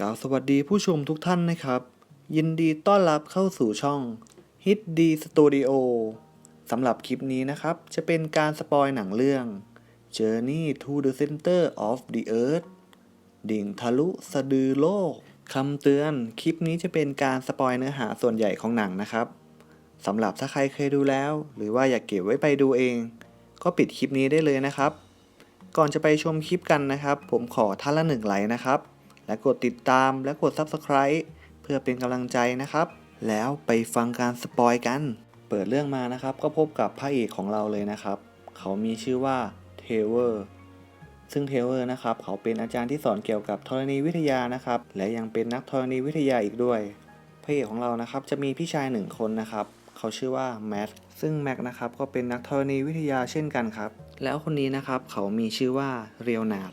กล่าวสวัสดีผู้ชมทุกท่านนะครับ ยินดีต้อนรับเข้าสู่ช่อง Hit D Studio สำหรับคลิปนี้นะครับ จะเป็นการสปอยหนังเรื่อง Journey to the Center of the Earth ดิ่งทะลุสะดือโลกคำเตือนคลิปนี้จะเป็นการสปอยเนื้อหาส่วนใหญ่ของหนังนะครับสำหรับถ้าใครเคยดูแล้ว หรือว่าอยากเก็บไว้ไปดูเอง ก็ปิดคลิปนี้ได้เลยนะครับ ก่อนจะไปชมคลิปกันนะครับ ผมขอท่านละหนึ่งไลค์นะครับ และกดติดตามและกด Subscribe เพื่อเป็นกำลังใจนะครับ แล้วไปฟังการสปอยกัน เปิดเรื่องมานะครับ ก็พบกับพระเอกของเราเลยนะครับ เขามีชื่อว่าเทเวอร์ซึ่งเทเวอร์นะครับ เขาเป็นอาจารย์ที่สอนเกี่ยวกับธรณีวิทยานะครับ และยังเป็นนักธรณีวิทยาอีกด้วยพระเอกของเรานะครับจะมีพี่ชายหนึ่งคนนะครับเขาชื่อว่าแมทซึ่งแม็กนะครับก็เป็นนักธรณีวิทยาเช่นกันครับ แล้วคนนี้นะครับเขามีชื่อว่าเรียวนาด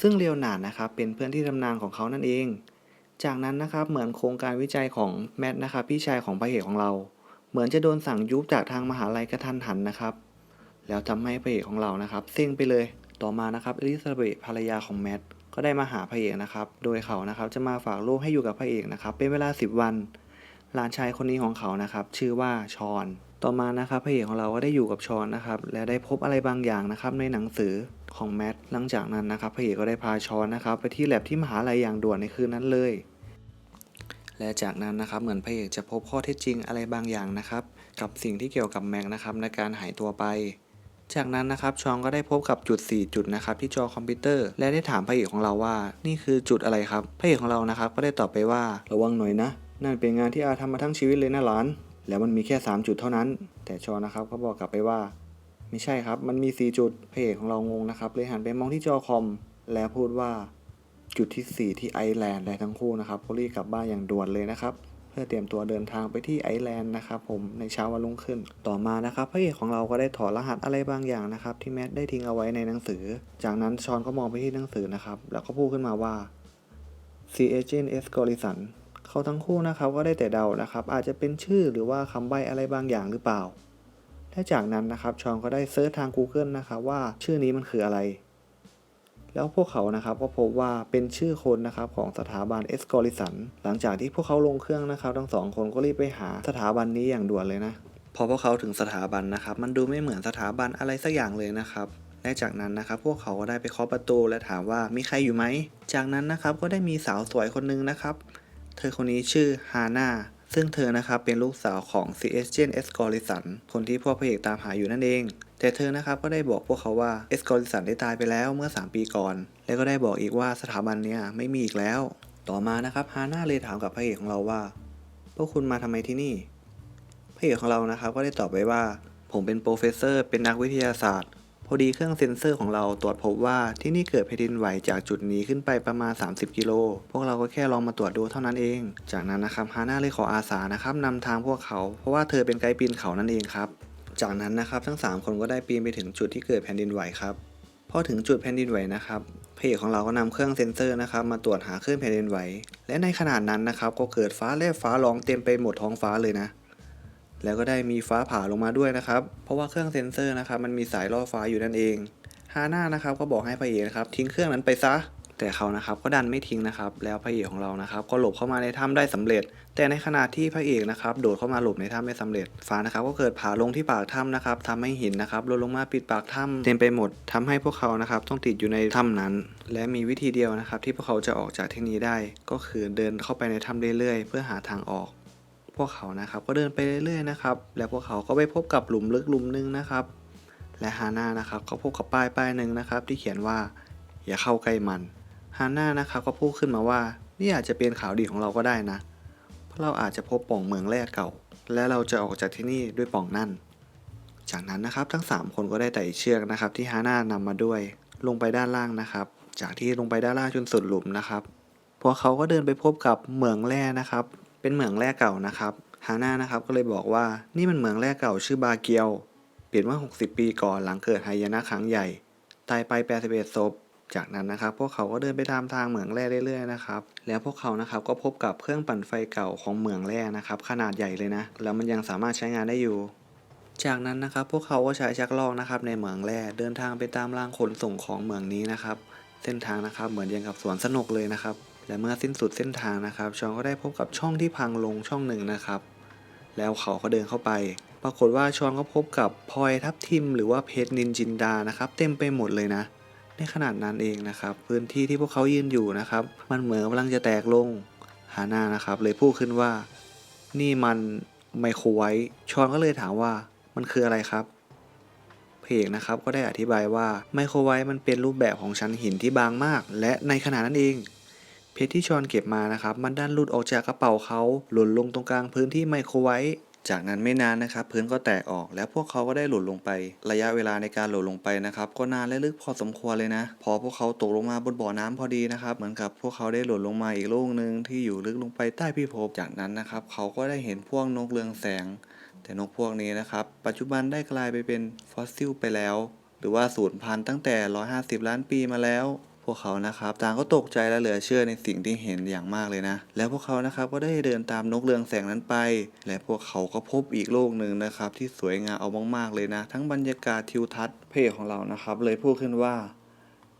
ซึ่งเรียวนาดนะครับเป็นเพื่อนที่ทำนานของเขานั่นเอง จากนั้นนะครับเหมือนโครงการวิจัยของแมทนะครับพี่ชายของพระเอกของเรา เหมือนจะโดนสั่งยุบจากทางมหาลัยกระทันหันนะครับ แล้วทำให้พระเอกของเรานะครับเซ็งไปเลย ต่อมานะครับอลิซาเบธภรรยาของแมทก็ได้มาหาพระเอกนะครับ โดยเขานะครับจะมาฝากลูกให้อยู่กับพระเอกนะครับเป็นเวลา 10 วัน หลานชายคนนี้ของเขานะครับชื่อว่าชอน ต่อมานะครับพระเอกของเราก็ได้อยู่กับชอนนะครับและได้พบอะไรบางอย่างนะครับในหนังสือของแมทหลังจากนั้นนะครับพระเอกก็ได้พาชอนนะครับไปที่แลบที่มหาลัยอย่างด่วนในคืนนั้นเลย และจากนั้นนะครับเหมือนพระเอกจะพบข้อเท็จจริงอะไรบางอย่างนะครับกับสิ่งที่เกี่ยวกับแม็กนะครับในการหายตัวไป จากนั้นนะครับชองก็ได้พบกับจุด 4 จุดนะครับที่จอคอมพิวเตอร์ และได้ถามพระเอกของเราว่า นี่คือจุดอะไรครับพระเอกของเรานะครับก็ได้ตอบไปว่าระวังหน่อยนะ นั่นเป็นงานที่อาทำมาทั้งชีวิตเลยนะหลาน แล้วมันมีแค่ 3 จุดเท่านั้น แต่ชอนะครับก็บอกกลับไปว่า ไม่ใช่ครับ มันมี 4 จุดพระเอกของเรางงนะครับ เลยหันไปมองที่จอคอม แล้วพูดว่าจุดที่ 4 ที่ไอแลนด์และทั้งคู่นะครับก็รีบกลับบ้านอย่างด่วนเลยนะครับ เพื่อเตรียมตัวเดินทางไปที่ไอแลนด์นะครับผมในเช้าวันรุ่งขึ้น ต่อมานะครับพระเอกของเราก็ได้ถอดรหัสอะไรบางอย่างนะครับที่แมทได้ทิ้งเอาไว้ในหนังสือ จากนั้นชอนก็มองไปที่หนังสือนะครับแล้วก็พูดขึ้นมาว่า C Agent S g o r i s o n เขาทั้งคู่นะครับก็ได้แต่เดานะครับ อาจจะเป็นชื่อหรือว่าคำใบ้อะไรบางอย่างหรือเปล่า และจากนั้นนะครับชอนก็ได้เซิร์ชทาง Google นะครับว่าชื่อนี้มันคืออะไร แล้วพวกเขานะครับก็พบว่าเป็นชื่อคนนะครับของสถาบันเอสกอริสัน หลังจากที่พวกเขาลงเครื่องนะครับ ทั้งสองคนก็รีบไปหาสถาบันนี้อย่างด่วนเลยนะพอพวกเขาถึงสถาบันนะครับ มันดูไม่เหมือนสถาบันอะไรสักอย่างเลยนะครับและจากนั้นนะครับพวกเขาก็ได้ไปเคาะประตูและถามว่ามีใครอยู่ไหม จากนั้นนะครับก็ได้มีสาวสวยคนหนึงนะครับ เธอคนนี้ชื่อฮาน่าซึ่งเธอนะครับเป็นลูกสาวของ c s g n e s c o r i s o n คนที่พวกพระเอกตามหาอยู่นั่นเอง แต่เธอนะครับก็ได้บอกพวกเขาว่า e s c o r i s o n ได้ตายไปแล้วเมื่อ 3 ปีก่อน และก็ได้บอกอีกว่าสถาบันเนี้ยไม่มีอีกแล้ว ต่อมานะครับฮาน่าเลยถามกับพระเอกของเราว่า พวกคุณมาทำไมที่นี่ พระเอกของเรานะครับก็ได้ตอบไปว่า ผมเป็นโปรเฟสเซอร์ เป็นนักวิทยาศาสตร์ พอดีเครื่องเซ็นเซอร์ของเราตรวจพบว่าที่นี่เกิดแผ่นดินไหวจากจุดนี้ขึ้นไปประมาณ 30 กิโล พวกเราก็แค่ลองมาตรวจดูเท่านั้นเอง จากนั้นนะครับฮาน่าเลยขออาสานะครับนำทางพวกเขา เพราะว่าเธอเป็นไกด์ปีนเขานั่นเองครับ จากนั้นนะครับทั้ง 3 คนก็ได้ปีนไปถึงจุดที่เกิดแผ่นดินไหวครับพอถึงจุดแผ่นดินไหวนะครับพระเอกของเราก็นำเครื่องเซ็นเซอร์นะครับมาตรวจหาคลื่นแผ่นดินไหว และในขณะนั้นนะครับก็เกิดฟ้าแลบฟ้าร้องเต็มไปหมดท้องฟ้าเลยนะ แล้วก็ได้มีฟ้าผ่าลงมาด้วยนะครับ เพราะว่าเครื่องเซ็นเซอร์นะครับมันมีสายล่อฟ้าอยู่นั่นเองฮาน่านะครับก็บอกให้พระเอกนะครับทิ้งเครื่องนั้นไปซะ แต่เขานะครับก็ดันไม่ทิ้งนะครับ แล้วพระเอกของเรานะครับ ก็หลบเข้ามาในถ้ำได้สำเร็จ แต่ในขณะที่พระเอกนะครับ โดดเข้ามาหลบในถ้ำไม่สำเร็จ ฟ้านะครับก็เกิดผ่าลงที่ปากถ้ำนะครับทำให้หินนะครับหล่นลงมาปิดปากถ้ำเต็มไปหมดทำให้พวกเขานะครับต้องติดอยู่ในถ้ำนั้น และมีวิธีเดียวนะครับ ที่พวกเขาจะออกจากที่นี้ได้ ก็คือเดินเข้าไปในถ้ำเรื่อยๆ เพื่อหาทางออก พวกเขานะครับก็เดินไปเรื่อยๆนะครับ แล้วพวกเขาก็ไปพบกับหลุมลึกหลุมหนึงนะครับ และฮาน่านะครับก็พบกับป้ายป้ายหนึ่งนะครับ ที่เขียนว่า อย่าเข้าใกล้มันฮาน่านะครับก็พูดขึ้นมาว่านี่อาจจะเป็นข่าวดีของเราก็ได้นะ เพราะเราอาจจะพบป่องเมืองแรกเก่า และเราจะออกจากที่นี่ด้วยป่องนั่น จากนั้นนะครับทั้ง 3 คนก็ได้ไต่เชือกนะครับ ที่ฮาน่านำมาด้วยลงไปด้านล่างนะครับ จากที่ลงไปด้านล่างจนสุดหลุมนะครับพวกเขาก็เดินไปพบกับเหมืองแร่นะครับ เป็นเหมืองแร่เก่านะครับฮาน่านะครับก็เลยบอกว่านี่มันเหมืองแร่เก่าชื่อบาเกียว เปลี่ยนเมื่อ 60 ปีก่อนหลังเกิดหายนะครั้งใหญ่ ตายไป81ศพจากนั้นนะครับ พวกเขาก็เดินไปตามทางเหมืองแร่เรื่อยๆนะครับ แล้วพวกเขานะครับก็พบกับเครื่องปั่นไฟเก่าของเหมืองแร่นะครับ ขนาดใหญ่เลยนะ แล้วมันยังสามารถใช้งานได้อยู่ จากนั้นนะครับ พวกเขาก็ใช้ชักลอกนะครับ ในเหมืองแร่เดินทางไปตามรางขนส่งของเหมืองนี้นะครับ เส้นทางนะครับเหมือนอย่างกับสวนสนุกเลยนะครับ และเมื่อสิ้นสุดเส้นทางนะครับ ชอนก็ได้พบกับช่องที่พังลงช่องหนึ่งนะครับ แล้วเขาก็เดินเข้าไป ปรากฏว่าชอนก็พบกับพลอยทับทิม หรือว่าเพชรนินจินดานะครับ เต็มไปหมดเลยนะ ในขนาดนั้นเองนะครับ พื้นที่ที่พวกเขายืนอยู่นะครับ มันเหมือนกำลังจะแตกลงฮาน่านะครับ เลยพูดขึ้นว่า นี่มันไมโครไวท์ชอนก็เลยถามว่ามันคืออะไรครับเพเอกนะครับก็ได้อธิบายว่าไมโครไวท์มันเป็นรูปแบบของชั้นหินที่บางมาก และในขณะนั้นเอง เพชรที่ชอนเก็บมานะครับ มันดันหลุดออกจากกระเป๋าเขาหล่นลงตรงกลางพื้นที่ไมโครไวท์จากนั้นไม่นานนะครับพื้นก็แตกออก แล้วพวกเขาก็ได้หล่นลงไป ระยะเวลาในการหล่นลงไปนะครับ ก็นานและลึกพอสมควรเลยนะ พอพวกเขาตกลงมาบนบ่อน้ำพอดีนะครับเหมือนกับพวกเขาได้หล่นลงมาอีกลูกหนึ่งที่อยู่ลึกลงไปใต้พิภพจากนั้นนะครับ เขาก็ได้เห็นพวกนกเรืองแสง แต่นกพวกนี้นะครับ ปัจจุบันได้กลายไปเป็นฟอสซิลไปแล้ว หรือว่าสูญพันธุ์ตั้งแต่ 150 ล้านปีมาแล้ว พวกเขานะครับต่างก็ตกใจและเหลือเชื่อในสิ่งที่เห็นอย่างมากเลยนะ แล้วพวกเขานะครับก็ได้เดินตามนกเรืองแสงนั้นไป และพวกเขาก็พบอีกโลกหนึ่งนะครับ ที่สวยงามเอามากๆเลยนะ ทั้งบรรยากาศทิวทัศน์เพจของเรานะครับ เลยพูดขึ้นว่า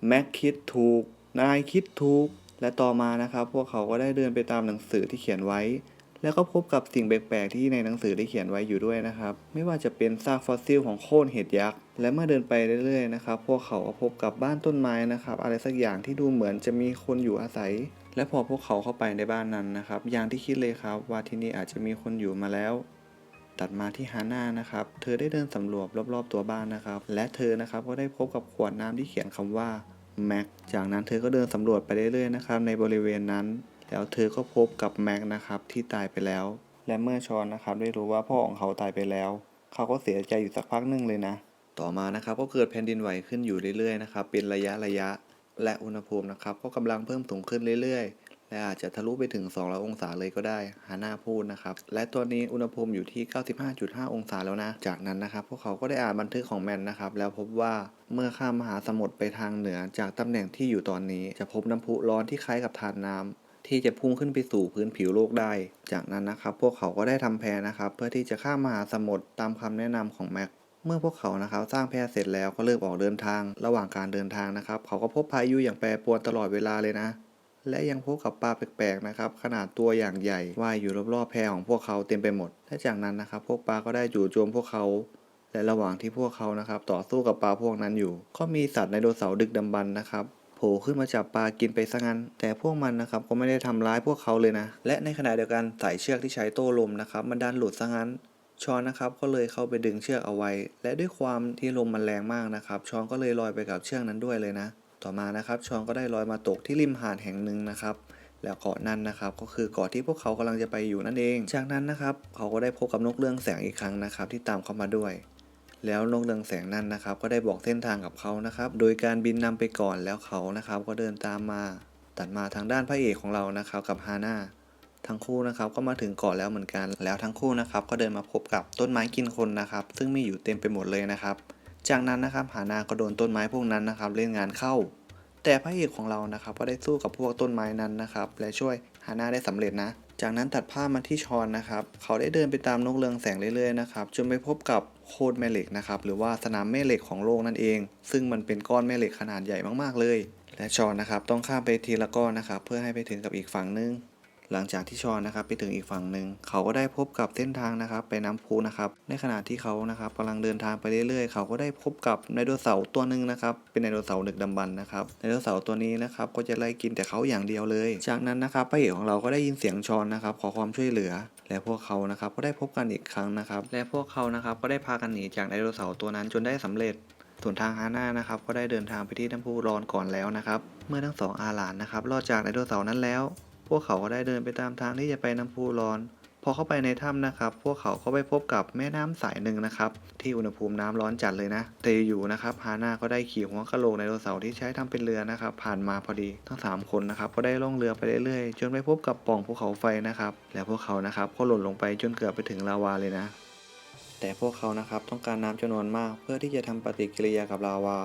แม็กคิดถูกนายคิดถูกและต่อมานะครับ พวกเขาก็ได้เดินไปตามหนังสือที่เขียนไว้ แล้วก็พบกับสิ่งแปลกๆที่ในหนังสือได้เขียนไว้อยู่ด้วยนะครับ ไม่ว่าจะเป็นซากฟอสซิลของโค่นเห็ดยักษ์ และเมื่อเดินไปเรื่อยๆนะครับ พวกเขาก็พบกับบ้านต้นไม้นะครับ อะไรสักอย่างที่ดูเหมือนจะมีคนอยู่อาศัย และพอพวกเขาเข้าไปในบ้านนั้นนะครับ อย่างที่คิดเลยครับว่าที่นี่อาจจะมีคนอยู่มาแล้ว ตัดมาที่ฮาน่านะครับ เธอได้เดินสำรวจรอบๆตัวบ้านนะครับ และเธอนะครับก็ได้พบกับขวดน้ำที่เขียนคำว่าแม็กจากนั้นเธอก็เดินสำรวจไปเรื่อยๆนะครับในบริเวณนั้น แล้วเธอก็พบกับแม็กนะครับที่ตายไปแล้ว และเมื่อชอนนะครับได้รู้ว่าพ่อของเขาตายไปแล้ว เขาก็เสียใจอยู่สักพักหนึ่งเลยนะ ต่อมานะครับก็เกิดแผ่นดินไหวขึ้นอยู่เรื่อยๆนะครับเป็นระยะระยะ และอุณหภูมินะครับก็กำลังเพิ่มสูงขึ้นเรื่อยๆและอาจจะทะลุไปถึง 200 องศาเลยก็ได้ฮาน่าพูดนะครับ และตัวนี้อุณหภูมิอยู่ที่ 95.5 องศาแล้วนะ จากนั้นนะครับ พวกเขาก็ได้อ่านบันทึกของแมนนะครับ แล้วพบว่าเมื่อข้ามมหาสมุทรไปทางเหนือจากตำแหน่งที่อยู่ตอนนี้ จะพบน้ำพุร้อนที่คล้ายกับทานน้ำ ที่จะพุ่งขึ้นไปสู่พื้นผิวโลกได้ จากนั้นนะครับ พวกเขาก็ได้ทำแพนะครับ เพื่อที่จะข้ามมหาสมุทรตามคำแนะนำของแม็กเมื่อพวกเขานะครับสร้างแพเสร็จแล้วก็เริ่มออกเดินทาง ระหว่างการเดินทางนะครับ เขาก็พบพายุอย่างแปรปรวนตลอดเวลาเลยนะ และยังพบกับปลาแปลกๆนะครับ ขนาดตัวอย่างใหญ่ว่ายอยู่รอบๆแพของพวกเขาเต็มไปหมดและจากนั้นนะครับ พวกปลาก็ได้จู่โจมพวกเขาและระหว่างที่พวกเขานะครับต่อสู้กับปลาพวกนั้นอยู่ ก็มีสัตว์ไดโนเสาร์ดึกดำบรรพ์นะครับ โผล่ขึ้นมาจับปลากินไปซะงั้น แต่พวกมันนะครับก็ไม่ได้ทำร้ายพวกเขาเลยนะ และในขณะเดียวกันสายเชือกที่ใช้โต้ลมนะครับมันดันหลุดซะงั้นชอนนะครับก็เลยเข้าไปดึงเชือกเอาไว้ และด้วยความที่ลมมันแรงมากนะครับ ชอนก็เลยลอยไปกับเชือกนั้นด้วยเลยนะ ต่อมานะครับ ชอนก็ได้ลอยมาตกที่ริมหาดแห่งหนึ่งนะครับแล้วเกาะนั้นนะครับก็คือเกาะที่พวกเขากำลังจะไปอยู่นั่นเอง จากนั้นนะครับเขาก็ได้พบกับนกเรืองแสงอีกครั้งนะครับที่ตามเข้ามาด้วย แล้วนกเรืองแสงนั้นนะครับ ก็ได้บอกเส้นทางกับเขานะครับ โดยการบินนำไปก่อนแล้วเขานะครับ ก็เดินตามมา ตัดมาทางด้านพระเอกของเรานะครับกับฮาน่าทั้งคู่นะครับก็มาถึงเกาะแล้วเหมือนกัน แล้วทั้งคู่นะครับก็เดินมาพบกับต้นไม้กินคนนะครับ ซึ่งมีอยู่เต็มไปหมดเลยนะครับ จากนั้นนะครับฮาน่าก็โดนต้นไม้พวกนั้นนะครับ เล่นงานเข้า แต่พระเอกของเรานะครับ ก็ได้สู้กับพวกต้นไม้นั้นนะครับ และช่วยฮาน่าได้สำเร็จนะ จากนั้นตัดภาพมาที่ชอนนะครับ เขาได้เดินไปตามนกเรืองแสงเรื่อยๆนะครับจนไปพบกับโคดแม่เหล็กนะครับหรือว่าสนามแม่เหล็กของโลกนั่นเอง ซึ่งมันเป็นก้อนแม่เหล็กขนาดใหญ่มากๆเลย และชอนนะครับต้องข้ามไปทีละก้อนนะครับเพื่อให้ไปถึงกับอีกฝั่งนึง หลังจากที่ชอนนะครับไปถึงอีกฝั่งหนึ่งเขาก็ได้พบกับเส้นทางนะครับไปน้ำพุนะครับในขณะที่เขานะครับกำลังเดินทางไปเรื่อยๆ เขาก็ได้พบกับไดโนเสาร์ตัวหนึ่งนะครับเป็นไดโนเสาร์ดึกดำบรรพ์นะครับไดโนเสาร์ตัวนี้นะครับก็จะไล่กินแต่เขาอย่างเดียวเลย จากนั้นนะครับพระเอกของเราก็ได้ยินเสียงชอนนะครับขอความช่วยเหลือ และพวกเขานะครับก็ได้พบกันอีกครั้งนะครับ และพวกเขานะครับก็ได้พากันหนีจากไดโนเสาร์ตัวนั้นจนได้สำเร็จส่วนทางฮาน่านะครับก็ได้เดินทางไปที่น้ำพุร้อนก่อนแล้วนะครับ เมื่อทั้งสองอาหลานนะครับรอดจากไดโนเสาร์นั้นแล้ว พวกเขาก็ได้เดินไปตามทางที่จะไปน้ำพุร้อน พอเข้าไปในถ้ำนะครับ พวกเขาก็ไปพบกับแม่น้ำสายหนึ่งนะครับ ที่อุณหภูมิน้ำร้อนจัดเลยนะ แต่อยู่นะครับฮาน่าก็ได้ขี่หัวกะโหลกไดโนเสาร์ที่ใช้ทำเป็นเรือนะครับ ผ่านมาพอดีทั้ง 3 คนนะครับ ก็ได้ล่องเรือไปเรื่อยๆ จนไปพบกับป่องภูเขาไฟนะครับ และพวกเขานะครับก็หล่นลงไปจนเกือบไปถึงลาวาเลยนะ แต่พวกเขานะครับต้องการน้ำจำนวนมาก เพื่อที่จะทำปฏิกิริยากับลาวา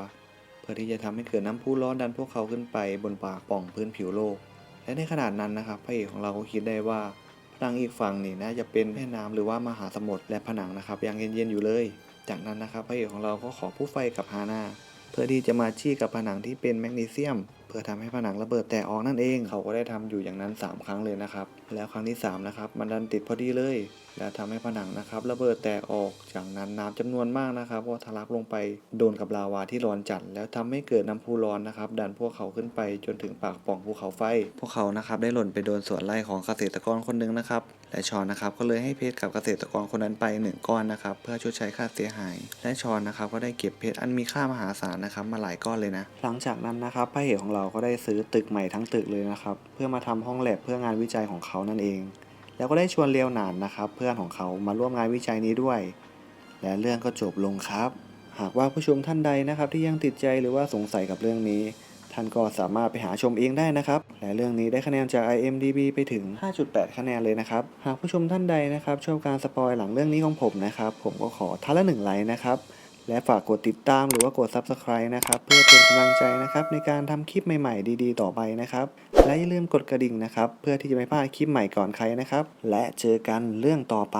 เพื่อที่จะทำให้เกิดน้ำพุร้อนดันพวกเขาขึ้นไปบนปากป่องพื้นผิวโลก และในขนาดนั้นนะครับพระเอกของเราก็คิดได้ว่าผนังอีกฝั่งนี่น่าจะเป็นแม่น้ำหรือว่ามหาสมุทรและผนังนะครับยังเย็นๆอยู่เลย จากนั้นนะครับพระเอกของเราก็ขอผู้ไฟกับฮาน่า เพื่อที่จะมาชี้กับผนังที่เป็นแมกนีเซียม เพื่อทำให้ผนังระเบิดแตกออกนั่นเอง เขาก็ได้ทำอยู่อย่างนั้น 3 ครั้งเลยนะครับ แล้วครั้งที่3นะครับมันดันติดพอดีเลย และทำให้ผนังนะครับระเบิดแตกออก จากนั้นน้ำจำนวนมากนะครับก็ทะลักลงไปโดนกับลาวาที่ร้อนจัด แล้วทำให้เกิดน้ำพุร้อนนะครับดันพวกเขาขึ้นไปจนถึงปากป่องภูเขาไฟ พวกเขานะครับได้หล่นไปโดนสวนไร่ของเกษตรกรคนหนึ่งนะครับ และชอนนะครับก็เลยให้เพชรกับเกษตรกรคนนั้นไปหนึ่งก้อนนะครับเพื่อชดใช้ค่าเสียหาย และชอนนะครับก็ได้เก็บเพชรอันมีค่ามหาศาลนะครับมาหลายก้อนเลยนะ หลังจากนั้นนะครับพระเอกของเราก็ได้ซื้อตึกใหม่ทั้งตึกเลยนะครับเพื่อมาทำห้องแลบเพื่องานวิจัยของเขานั่นเอง แล้วก็ได้ชวนเลียวหนานนะครับเพื่อนของเขามาร่วมงานวิจัยนี้ด้วย และเรื่องก็จบลงครับ หากว่าผู้ชมท่านใดนะครับที่ยังติดใจหรือว่าสงสัยกับเรื่องนี้ ท่านก็สามารถไปหาชมเองได้นะครับ และเรื่องนี้ได้คะแนนจาก IMDB ไปถึง 5.8 คะแนนเลยนะครับ หากผู้ชมท่านใดนะครับชอบการสปอยหลังเรื่องนี้ของผมนะครับ ผมก็ขอท่านละหนึ่งไลค์นะครับ และฝากกดติดตามหรือว่ากด Subscribe นะครับ เพื่อเป็นกำลังใจนะครับในการทำคลิปใหม่ๆ ดีๆ ต่อไปนะครับ และอย่าลืมกดกระดิ่งนะครับ เพื่อที่จะไม่พลาดคลิปใหม่ก่อนใครนะครับ และเจอกันเรื่องต่อไป